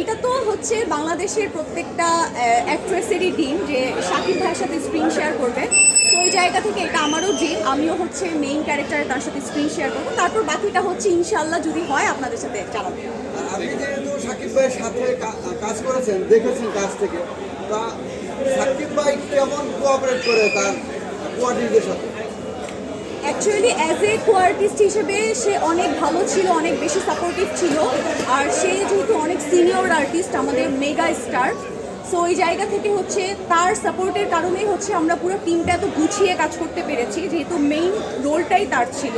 এটা তো হচ্ছে বাংলাদেশের প্রত্যেকটা অ্যাক্ট্রেসেরই ডিম যে শাকিব ভাইয়ের সাথে স্ক্রিন শেয়ার করবে। তো ওই জায়গা থেকে এটা আমারও ডিম আমিও হচ্ছে মেইন ক্যারেক্টারে তার সাথে স্ক্রিন শেয়ার করব। তারপর বাকিটা হচ্ছে ইনশাল্লাহ যদি হয় আপনাদের সাথে আর আপনি যেহেতু সাকিব ভাইয়ের সাথে কাজ করেছেন দেখেছেন কাজ থেকে। তা সাকিব ভাই কেমন কোঅপারেট করে তার সাথে? Actually as a co artist হিসেবে সে অনেক ভালো ছিল অনেক বেশি সাপোর্টিভ ছিল। আর সে যেহেতু অনেক সিনিয়র আর্টিস্ট, আমাদের মেগা স্টার। সো ওই জায়গা থেকে হচ্ছে তার সাপোর্টের কারণেই হচ্ছে আমরা পুরো টিমটা এত গুছিয়ে কাজ করতে পেরেছি, যেহেতু মেইন রোলটাই তার ছিল।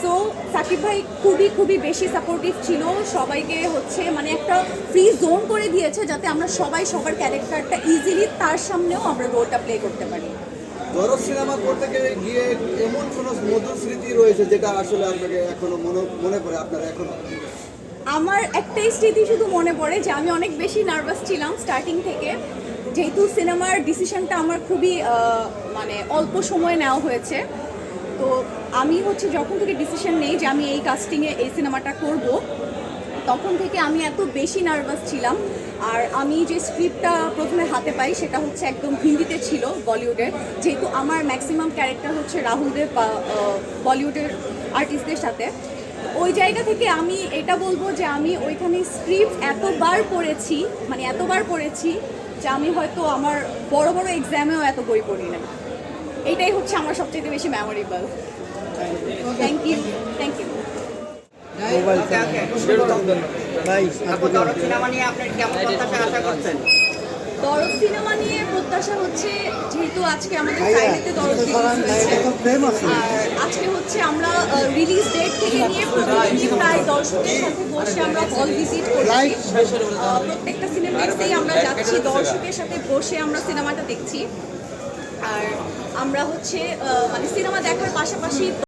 সো সাকিব ভাই খুবই খুবই বেশি সাপোর্টিভ ছিল। সবাইকে হচ্ছে মানে একটা ফ্রি জোন করে দিয়েছে যাতে আমরা সবাই সবার ক্যারেক্টারটা ইজিলি তার সামনেও আমরা রোলটা প্লে করতে পারি। দরদ সিনেমা করতে গিয়ে এমন কোনো মধুর স্মৃতি রয়েছে যেটা আসলে আপনাকে এখনও মনে মনে পড়ে, আপনার এখনও? আমার একটাই স্মৃতি শুধু মনে পড়ে যে আমি অনেক বেশি নার্ভাস ছিলাম স্টার্টিং থেকে। যেহেতু সিনেমার ডিসিশনটা আমার খুবই মানে অল্প সময়ে নেওয়া হয়েছে। তো আমি হচ্ছে যখন থেকে ডিসিশন নেই যে আমি এই কাস্টিংয়ে এই সিনেমাটা করব, তখন থেকে আমি এত বেশি নার্ভাস ছিলাম। আর আমি যে স্ক্রিপ্টটা প্রথমে হাতে পাই সেটা হচ্ছে একদম হিন্দিতে ছিল বলিউডের। যেহেতু আমার ম্যাক্সিমাম ক্যারেক্টার হচ্ছে রাহুল দেব বা বলিউডের আর্টিস্টদের সাথে। ওই জায়গা থেকে আমি এটা বলব যে আমি ওইখানে স্ক্রিপ্ট এতবার পড়েছি মানে এতবার পড়েছি যে আমি হয়তো আমার বড় বড় এক্সামেও এত বই পড়ি না এটাই হচ্ছে আমার সবচেয়ে বেশি memorable thank you thank you. আপু দরদ সিনেমা নিয়ে আপনি প্রত্যাশা হচ্ছে যেহেতু আজকে আমাদের দরদ হয়েছে আর আজকে হচ্ছে আমরা রিলিজ ডেট থেকে নিয়ে প্রতিদিনই প্রায় দর্শকের সাথে বসে আমরা হল ভিজিট করছি। প্রত্যেকটা সিনেমাতেই আমরা যাচ্ছি দর্শকের সাথে বসে আমরা সিনেমাটা দেখছি। আর আমরা হচ্ছে মানে সিনেমা দেখার পাশাপাশি